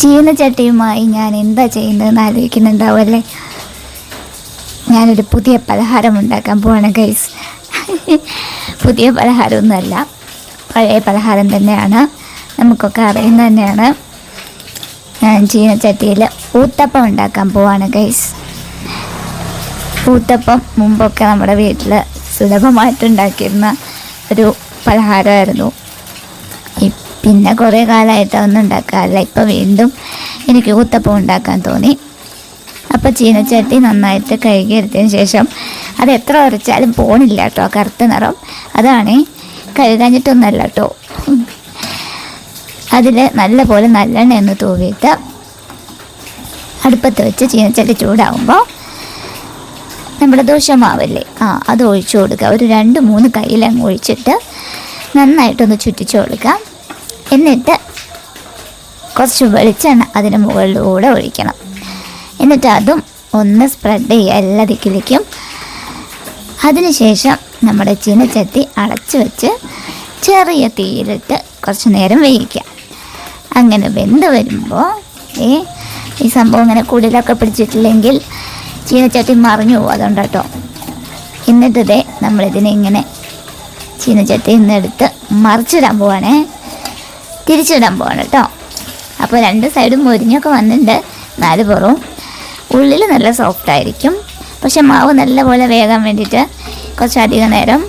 ചീനച്ചട്ടിയുമായി ഞാൻ എന്താ ചെയ്യുന്നതെന്ന് ആലോചിക്കുന്നുണ്ടാവും അല്ലേ? ഞാനൊരു പുതിയ പലഹാരം ഉണ്ടാക്കാൻ പോവാണ് ഗൈസ് പുതിയ പലഹാരമൊന്നുമല്ല പഴയ പലഹാരം തന്നെയാണ്. നമുക്കൊക്കെ അറിയുന്ന തന്നെയാണ്. ഞാൻ ചീനച്ചട്ടിയിൽ ഊത്തപ്പം ഉണ്ടാക്കാൻ പോവാണ് ഗൈസ് ഊത്തപ്പം മുമ്പൊക്കെ നമ്മുടെ വീട്ടിൽ സുലഭമായിട്ടുണ്ടാക്കിയിരുന്ന ഒരു പലഹാരമായിരുന്നു. പിന്നെ കുറേ കാലമായിട്ട് ഒന്നും ഉണ്ടാക്കാറില്ല. ഇപ്പോൾ വീണ്ടും എനിക്ക് ഊത്തപ്പം ഉണ്ടാക്കാൻ തോന്നി. അപ്പോൾ ചീനച്ചട്ടി നന്നായിട്ട് കഴുകിയെടുത്തതിന് ശേഷം അത് എത്ര ഉരച്ചാലും പോണില്ല കേട്ടോ കറുത്ത നിറം. അതാണ് കഴുകാഞ്ഞിട്ടൊന്നല്ല കേട്ടോ. അതിൽ നല്ല പോലെ നല്ലെണ്ണ ഒന്ന് തൂവിയിട്ട് അടുപ്പത്ത് വെച്ച് ചീനച്ചട്ടി ചൂടാവുമ്പോൾ നമ്മുടെ ദോശമാവല്ലേ ആ അത് ഒഴിച്ചു കൊടുക്കുക. ഒരു രണ്ട് മൂന്ന് കയ്യിലങ്ങ് ഒഴിച്ചിട്ട് നന്നായിട്ടൊന്ന് ചുറ്റിച്ചു കൊടുക്കുക. എന്നിട്ട് കുറച്ച് വെളിച്ചെണ്ണ അതിന് മുകളിലൂടെ ഒഴിക്കണം. എന്നിട്ട് അതും ഒന്ന് സ്പ്രെഡ് ചെയ്യുക എല്ലാ ദിക്കിലേക്കും. അതിനുശേഷം നമ്മുടെ ചീനച്ചട്ടി അടച്ചു വെച്ച് ചെറിയ തീയിലിട്ട് കുറച്ച് നേരം വേവിക്കുക. അങ്ങനെ വെന്ത് വരുമ്പോൾ ഈ ഈ സംഭവം ഇങ്ങനെ കുടിലൊക്കെ പിടിച്ചിട്ടില്ലെങ്കിൽ ചീനച്ചട്ടി മറിഞ്ഞു പോകും. അതുകൊണ്ട് കേട്ടോ. എന്നിട്ടതേ നമ്മളിതിനെ ഇങ്ങനെ ചീനച്ചട്ടി ഇന്നെടുത്ത് മറിച്ചിടാൻ പോവാണേ. തിരിച്ചിടാൻ പോവാണ് കേട്ടോ അപ്പോൾ രണ്ട് സൈഡും മുരിഞ്ഞൊക്കെ വന്നിട്ടുണ്ട് നാല് പുറവും ഉള്ളിൽ നല്ല സോഫ്റ്റ് ആയിരിക്കും. പക്ഷെ മാവ് നല്ലപോലെ വേകാൻ വേണ്ടിയിട്ട് കുറച്ചധികം നേരം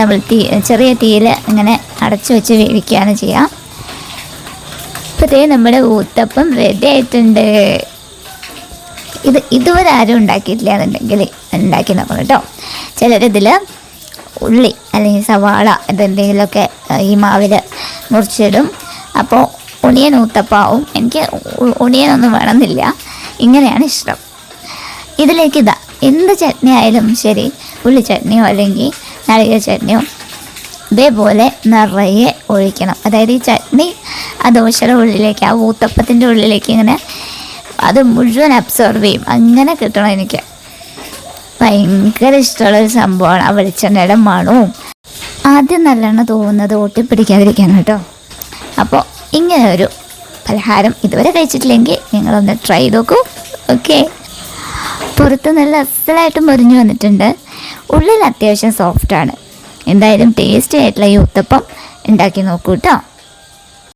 നമ്മൾ തീ ചെറിയ തീയിൽ ഇങ്ങനെ അടച്ചു വെച്ച് വേവിക്കുകയാണ് ചെയ്യാം. ഇപ്പോഴത്തേ നമ്മുടെ ഊത്തപ്പം റെഡി ആയിട്ടുണ്ട്. ഇത് ഇതുവരെ ആരും ഉണ്ടാക്കിയിട്ടില്ല എന്നുണ്ടെങ്കിൽ ഉണ്ടാക്കി നോക്കണം കേട്ടോ ചിലരിതിൽ ഉള്ളി അല്ലെങ്കിൽ സവാള ഇതെന്തെങ്കിലുമൊക്കെ ഈ മാവിൽ മുറിച്ചിടും. അപ്പോൾ ഉണിയൻ ഊത്തപ്പാവും. എനിക്ക് ഒണിയനൊന്നും വേണമെന്നില്ല. ഇങ്ങനെയാണ് ഇഷ്ടം. ഇതിലേക്ക് ഇതാ എന്ത് ചട്നി ആയാലും ശരി ഉള്ളി ചട്നിയോ അല്ലെങ്കിൽ നാളികേര ചട്നിയോ ഇതേപോലെ നിറയെ ഒഴിക്കണം. അതായത് ഈ ചട്നി ആ ദോശയുടെ ഉള്ളിലേക്ക് ആ ഊത്തപ്പത്തിന്റെ ഉള്ളിലേക്ക് ഇങ്ങനെ അത് മുഴുവൻ അബ്സോർവ് ചെയ്യും. അങ്ങനെ കിട്ടണം എനിക്ക്. ഭയങ്കര ഇഷ്ടമുള്ള ഒരു സംഭവമാണ്. ആ വെളിച്ചെണ്ണയുടെ മണവും. ആദ്യം നല്ലെണ്ണ തോന്നുന്നത് ഒട്ടിപ്പിടിക്കാതിരിക്കാൻ കേട്ടോ. അപ്പോൾ ഇങ്ങനെ ഒരു പലഹാരം ഇതുവരെ കഴിച്ചിട്ടില്ലെങ്കിൽ നിങ്ങളൊന്ന് ട്രൈ ചെയ്ത് നോക്കൂ. ഓക്കെ പുറത്ത് നല്ല അസലായിട്ട് മുറിഞ്ഞു വന്നിട്ടുണ്ട്. ഉള്ളിൽ അത്യാവശ്യം സോഫ്റ്റാണ് എന്തായാലും ടേസ്റ്റി ആയിട്ടുള്ള ഈ ഉത്തപ്പം ഉണ്ടാക്കി നോക്കൂ കേട്ടോ.